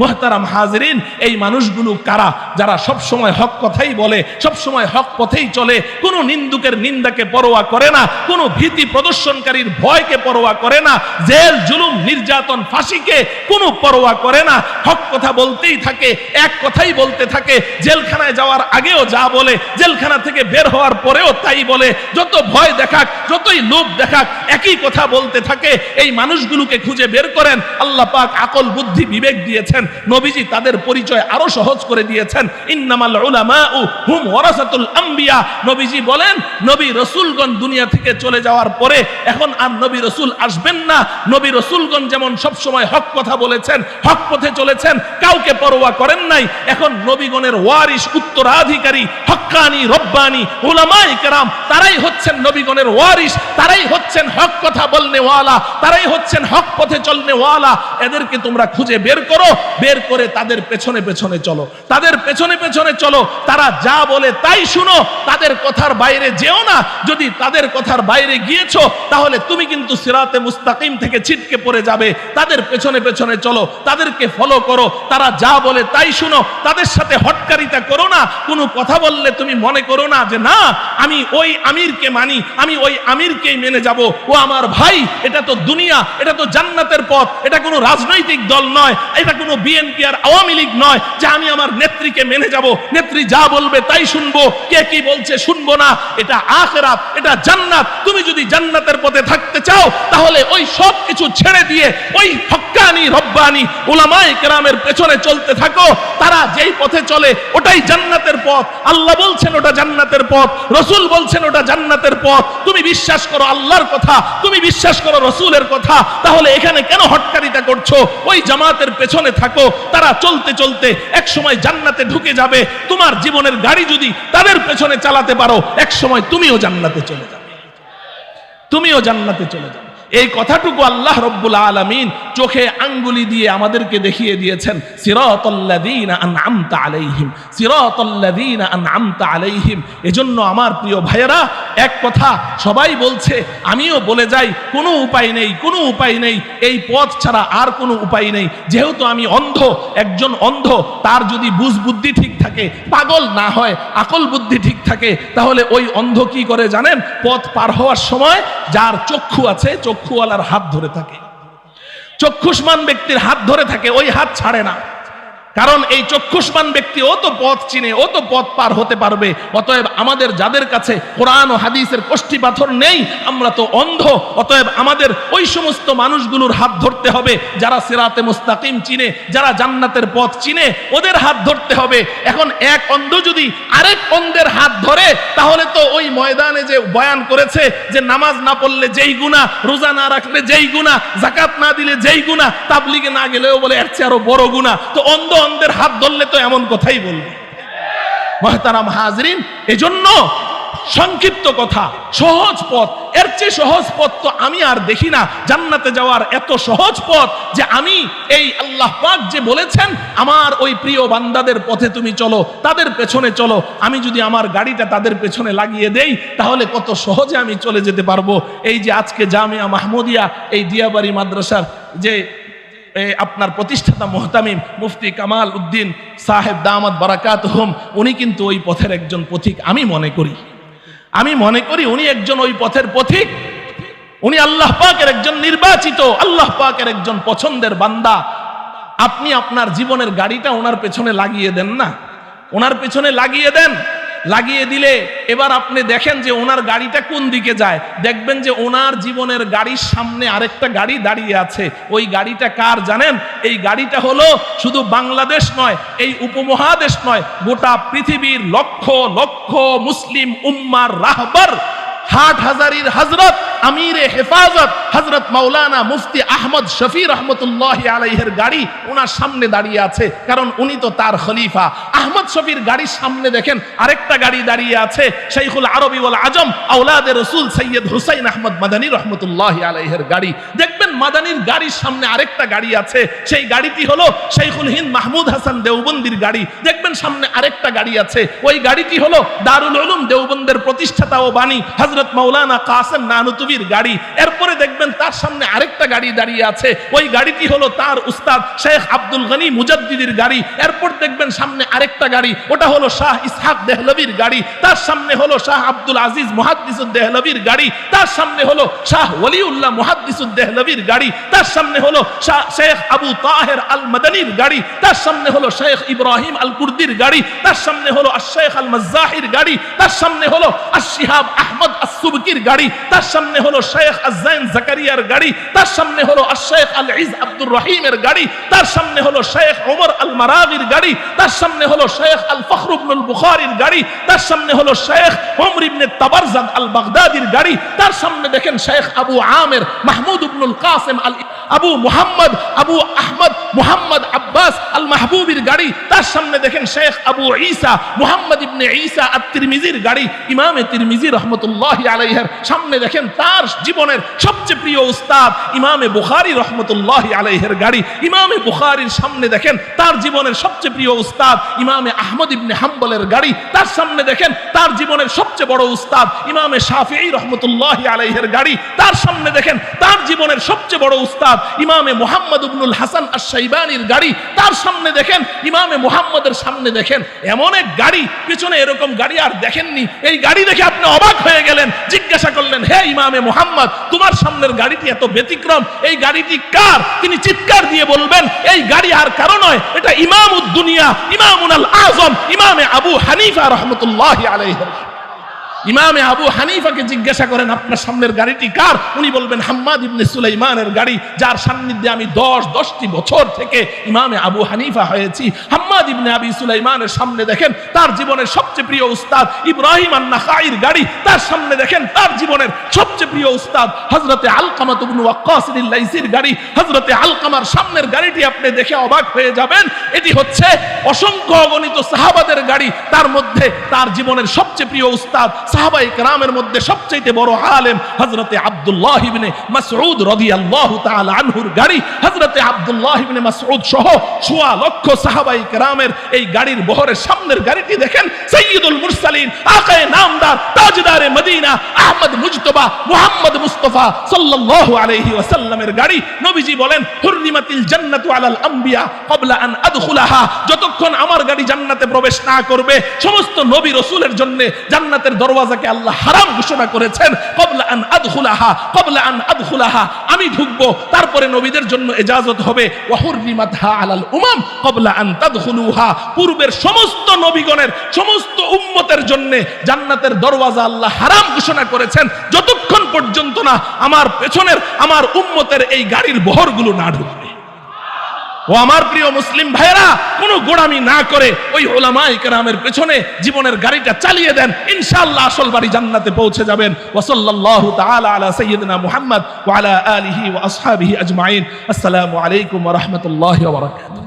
মোহতারাম হাজরিন, এই মানুষগুলো কারা? যারা সব সময় হক কথাই বলে সব সময় হক পথেই চলে, কোনো নিন্দুকের নিন্দাকে পরোয়া করে না, কোনো ভীতি প্রদর্শনকারীর ভয়কে পরোয়া করে না, জেল, জুলুম, নির্যাতন, ফাঁসিকে কোনো পরোয়া করে না, হক কথা বলতেই থাকে, এক কথাই বলতে থাকে, জেলখানায় যাওয়ার আগেও যা বলে, জেলখানা থেকে বের হওয়ার পরেও তাই বলে, যত ভয় দেখাক, যতই লোভ দেখাক, একই কথা বলতে থাকে, এই মানুষগুলোকে খুঁজে বের করেন, আল্লাহ পাক আকল বুদ্ধি বিবেক দিয়েছেন নবীজি তাদের পরিচয় আরও সহজ করে দিয়েছেন। ইন্নামাল উলামাউ হুম ওয়ারাসাতুল আম্বিয়া। নবীজি বলেন, নবী রসুলগণ দুনিয়া থেকে চলে যাওয়ার পরে এখন আর নবী রসুল আসবেন না। নবী রসুলগণ যেমন সব সময় হক কথা বলেছেন, হক পথে চলেছেন, কাউকে পরোয়া করেন নাই। এখন নবীগণের ওয়ারিস উত্তরাধিকারী, হক্কানি, রব্বানি উলামাই কেরাম, তারাই হচ্ছেন নবীগণের ওয়ারিস তারাই হচ্ছেন হক কথা বলনে ওয়ালা তারাই হচ্ছেন হক পথে চলনে ওয়ালা এদেরকে তোমরা খুঁজে বের করো। বের করে তাদের পেছনে পেছনে চলো। তাদের পেছনে পেছনে চলো। তারা যা বলে তাই শুনো। তাদের কথার বাইরে যেও না। যদি তাদের কথার বাইরে গিয়েছো, তাহলে তুমি কিন্তু সিরাতে মুস্তাকিম থেকে ছিটকে পড়ে যাবে। তাদের পেছনে পেছনে চলো। তাদেরকে ফলো করো। তারা যা বলে তাই শুনো। তাদের সাথে হটকারিতা করো না। কোনো কথা বললে তুমি মনে করো না যে, না, আমি ওই আমিরকে মানি। আমি ওই আমিরকেই মেনে যাব। ও আমার ভাই। এটা তো দুনিয়া। এটা তো জান্নাতের পথ। এটা কোনো রাজনৈতিক দল নয়। এটা কোনো বিএনপি আর আওয়ামী লীগ নয় যে আমি আমার নেত্রীকে মেনে যাব। নেত্রী যা বলবে তাই শুনব। কে কি বলছে শুনব না। এটা আখেরাত, এটা জান্নাত। তুমি যদি জান্নাতের পথে থাকতে চাও, তাহলে ওই সব কিছু ছেড়ে দিয়ে ওই হক্কানি, রব্বানি, উলামায়ে কেরামের পেছনে চলতে থাকো। তারা যেই পথে চলে, ওটাই জান্নাতের পথ। আল্লাহ বলছেন ওটা জান্নাতের পথ। রসুল বলছেন ওটা জান্নাতের পথ। তুমি বিশ্বাস করো আল্লাহর কথা। তুমি বিশ্বাস করো রসুলের কথা। তাহলে এখানে কেন হটকারিতা করছ? ওই জামাতের পেছনে থাকো। তারা চলতে চলতে এক সময় জান্নাতে ঢুকে যাবে। তোমার জীবনের গাড়ি যদি তাদের পেছনে চালাতে পারো, এক সময় তুমিও জান্নাতে চলে যাবে। তুমিও জান্নাতে চলে যাবে। এই কথাটুকু আল্লাহ রব্বুল আলমিন চোখে আঙ্গুলি দিয়ে আমাদেরকে দেখিয়ে দিয়েছেন, সিরাতাল্লাযীনা আনআমতা আলাইহিম আলাইহিম। এজন্য আমার প্রিয় ভাইয়েরা এক কথা সবাই বলছে, আমিও বলে যাই, কোনো উপায় নেই, কোনো উপায় নেই, এই পথ ছাড়া আর কোনো উপায় নেই। যেহেতু আমি অন্ধ, একজন অন্ধ, তার যদি বুঝ বুদ্ধি ঠিক থাকে, পাগল না হয়, আকল বুদ্ধি ঠিক থাকে, তাহলে ওই অন্ধ কি করে জানেন? পথ পার হওয়ার সময় যার চক্ষু আছে, চক্ষুওয়ালার হাত ধরে থাকে। চক্ষুষ্মান ব্যক্তির হাত ধরে থাকে, ওই হাত ছাড়ে না। কারণ এই চক্ষুষ্মান ব্যক্তি ও তো পথ চিনে, ও তো পথ পার হতে পারবে। অতএব আমাদের যাদের কাছে কোরআন ও হাদিসের কোষ্ঠী পাথর নেই, আমরা তো অন্ধ। অতএব আমাদের ওই সমস্ত মানুষগুলোর হাত ধরতে হবে, যারা সিরাতে মুস্তাকিম চিনে, যারা জান্নাতের পথ চিনে, ওদের হাত ধরতে হবে। এখন এক অন্ধ যদি আরেক অন্ধের হাত ধরে, তাহলে তো ওই ময়দানে যে বয়ান করেছে যে নামাজ না পড়লে যেই গুণা রোজা না রাখলে যেই গুণা জাকাত না দিলে যেই গুণা তাবলিগে না গেলেও বলে এর চেয়ে আরও বড় গুণা তো অন্ধ অন্ধের হাত ধরলে তো এমন কথাই বলবে। মহতারাম হাজরিন, এজন্য সংক্ষিপ্ত কথা, সহজ পথ। এর চেয়ে সহজ পথ তো আমি আর দেখি না। জান্নাতে যাওয়ার এত সহজ পথ যে আমি এই আল্লাহ পাক যে বলেছেন, আমার ওই প্রিয় বান্দাদের পথে তুমি চলো, তাদের পেছনে চলো। আমি যদি আমার গাড়িটা তাদের পেছনে লাগিয়ে দেই, তাহলে কত সহজে আমি চলে যেতে পারব। এই যে আজকে জামিয়া মাহমুদিয়া, এই দিয়াবাড়ি মাদ্রাসার যে আপনার প্রতিষ্ঠাতা মোহতামিম মুফতি কামাল উদ্দিন সাহেব দামাত বারাকাত হোম উনি কিন্তু ওই পথের একজন পথিক, আমি মনে করি। আমি মনে করি উনি একজন ওই পথের পথিক। উনি আল্লাহ পাকের একজন নির্বাচিত, আল্লাহ পাকের একজন পছন্দের বান্দা। আপনি আপনার জীবনের গাড়িটা ওনার পেছনে লাগিয়ে দেন না। ওনার পেছনে লাগিয়ে দেন। লাগিয়ে দিলে, এবার আপনি দেখেন যে ওনার গাড়িটা কোন দিকে যায়। দেখবেন যে ওনার জীবনের গাড়ির সামনে আরেকটা গাড়ি দাঁড়িয়ে আছে। ওই গাড়িটা কার জানেন? এই গাড়িটা হলো শুধু বাংলাদেশ নয়, এই উপমহাদেশ নয়, গোটা পৃথিবীর লক্ষ লক্ষ মুসলিম উম্মার রাহবার হাট হাজারির হজরত আমিরে হেফাজত হজরত মাওলানা মুফতি আহমদ শফি রহমতুল্লাহ আলাইহের গাড়ি ওনার সামনে দাঁড়িয়ে আছে। কারণ উনি তো তার খলিফা। আহমদ শফির গাড়ির সামনে দেখেন আরেকটা গাড়ি দাঁড়িয়ে আছে শেখুল আরবি ওল আজম আউলাদে রসুল সৈয়দ হুসাইন আহমদ মাদানী রহমতুল্লাহ আলাইহের গাড়ি। দেখবেন মাদানির গাড়ির সামনে আরেকটা গাড়ি আছে। সেই গাড়িটি হলো শাইখুল হিন্দ মাহমুদ হাসান দেওবন্দির গাড়ি। দেখবেন সামনে আরেকটা গাড়ি আছে। ওই গাড়িটি হলো দারুল উলুম দেওবন্দের প্রতিষ্ঠাতা ও বাণী, হযরত মাওলানা কাসেম নানুতুবির গাড়ি। এরপরে দেখবেন তার সামনে আরেকটা গাড়ি দাঁড়িয়ে আছে। ওই গাড়িটি হলো তার উস্তাদ শেখ আব্দুল গনি মুজাদ্দিদির গাড়ি। এরপর দেখবেন সামনে আরেকটা গাড়ি, ওটা হলো শাহ ইসহাক দেহলভির গাড়ি। তার সামনে হলো শাহ আব্দুল আজিজ মুহাদ্দিসুদ দেহলভির গাড়ি। তার সামনে হলো শাহ ওলিউল্লাহ মুহাদ্দিসুদ দেহলভির গাড়ি তার সামনে হলো শেখ আবু তাহের আল মাদানির গাড়ি তার সামনে হলো শেখ ইব্রাহিম আল কুর্দির গাড়ি তার সামনে হলো শেখ আল মজ্জাহির গাড়ি তার সামনে হলো আশিহাব আহমদ আসুবকির গাড়ি তার সামনে হলো শেখ আজাইন জাকারিয়ার গাড়ি তার সামনে হলো শেখ আল ইজ আব্দুর রহিমের গাড়ি তার সামনে হলো শেখ ওমর আল মারাবির গাড়ি তার সামনে হলো শেখ আল ফখরুবনুল বুখারির গাড়ি তার সামনে হলো শেখ ওমর ইবনে তাবারজাদ আল বাগদাদির গাড়ি তার সামনে দেখেন শেখ আবু আমের মাহমুদ ইবনুল কাসেম আল আবু মুহাম্মদ, আবু আহমদ, মুহাম্মদ আব্বাস আল মাহবুবির গাড়ি, তার সামনে দেখেন শেখ আবু ঈসা, মুহাম্মদ ইবনে ঈসা আত তিরমিজির গাড়ি, ইমামে তিরমিজি রহমতুল্লাহ আলাইহের সামনে দেখেন তার জীবনের সবচেয়ে প্রিয় উস্তাদ ইমামে বুখারী রহমতুল্লাহ আলাইহের গাড়ি, ইমামে বুখারীর সামনে দেখেন তার জীবনের সবচেয়ে প্রিয় উস্তাদ ইমামে আহমদ ইবনে হাম্বলের গাড়ি, তার সামনে দেখেন তার জীবনের সবচেয়ে বড় উস্তাদ ইমামে শাফিঈ রহমতুল্লাহ আলাইহের গাড়ি, তার সামনে দেখেন তার জীবনের সবচেয়ে বড় উস্তাদ ইমামে মোহাম্মদ ইবনুল হাসান আশ-শাইবানির গাড়ি তার সামনে দেখেন, ইমামে মোহাম্মদের সামনে দেখেন, এমন এক গাড়ি, পিছনে এরকম গাড়ি আর দেখেননি। এই গাড়ি দেখে আপনি অবাক হয়ে গেলেন, জিজ্ঞাসা করলেন, হে ইমামে মোহাম্মদ, তোমার সামনের গাড়িটি এত ব্যতিক্রম, এই গাড়িটি কার? তিনি চিৎকার দিয়ে বলবেন, এই গাড়ি আর কারও নয়, এটা ইমাম উদ্দুনিয়া ইমামুল আজম, ইমামে আবু হানিফা রহমতুল্লাহ আলাইহি। ইমামে আবু হানিফাকে জিজ্ঞাসা করেন, আপনার সামনের গাড়িটি কার? উনি বলবেন, হাম্মাদ ইবনে সুলাইমানের গাড়ি, যার সান্নিধ্যে আমি দশ, দশটি বছর থেকে ইমামে আবু হানিফা হয়েছি। হাম্মাদ ইবনে আবি সুলাইমানের সামনে দেখেন, তার জীবনের সবচেয়ে প্রিয় উস্তাদ ইব্রাহিম আন্না খাইর গাড়ি। তার সামনে দেখেন, তার জীবনের সবচেয়ে প্রিয় উস্তাদ হজরতে আলকামাত ইবনু লাইসির গাড়ি। হজরতে আলকামার সামনের গাড়িটি আপনি দেখে অবাক হয়ে যাবেন। এটি হচ্ছে অসংখ্য অগণিত সাহাবাদের গাড়ি। তার মধ্যে তার জীবনের সবচেয়ে প্রিয় উস্তাদ সাহাবাই কেরামের মধ্যে সবচেয়ে বড় আলেম হজরতে আব্দুল্লাহ ইবনে মাসউদ রাদিয়াল্লাহু তাআলা আনহুর গাড়ি। হজরতে আব্দুল্লাহ ইবনে মাসউদ সহ সোয়া লক্ষ সাহাবাই কেরামের এই গাড়ির বহরের সামনের গাড়িটি দেখেন, সাইয়্যিদুল মুরসালিন, আকায়ে নামদার Medina Ahmad Mujtaba Muhammad Mustafa সাল্লাল্লাহু আলাইহি ওয়াসাল্লামের গাড়ি নবীজি বলেন জান্নাতু আলাল ক্বাবলা আন আদখুলাহা। যতক্ষণ আমার গাড়ি জান্নাতে প্রবেশ না করবে, সমস্ত নবী জন্য জান্নাতের দরওয়াজাকে আল্লাহ হারাম ঘোষণা করেছেন, ক্বাবলা আন আদখুলাহা, ক্বাবলা আন আদখুলাহা। আমি ঢুকবো, তারপরে নবীদের জন্য ইজাজত হবে আলাল উমাম, ক্বাবলা আন তাদখুলুহা। পূর্বের সমস্ত নবীগণের, সমস্ত উম্মতের জন্য জান্নাতের দরওয়াজা আল্লাহ হারাম ঘোষণা করেছেন, যতক্ষণ পর্যন্ত না আমার পেছনের, আমার উম্মতের এই গাড়ির বহরগুলো না ঢুকবে। ও আমার প্রিয় মুসলিম ভাইরা কোনো গোড়ামি না করে ওই ওলামাই কেরামের পেছনে জীবনের গাড়িটা চালিয়ে দেন। ইনশাআল্লাহ আসল বাড়ি জান্নাতে পৌঁছে যাবেন। ওসল্লাল্লাহু তাআলা আলা সাইয়্যিদিনা মুহাম্মদ ওয়া আলা আলিহি ওয়া আসহাবিহি আজমাইন। আসসালামু আলাইকুম ওয়া রাহমাতুল্লাহি ওয়া বারাকাতুহু।